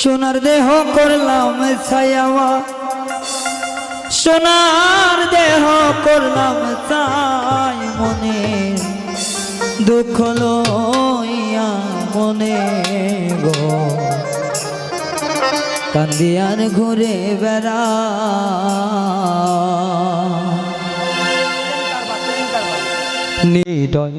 সোনার দেহ করলাম ছায়াওয়া। সোনার দেহ করলাম চাই মনে। দুঃখ লইয়া মনে গো। কান্দিয়ার ঘুরে বেড়া। নিডয়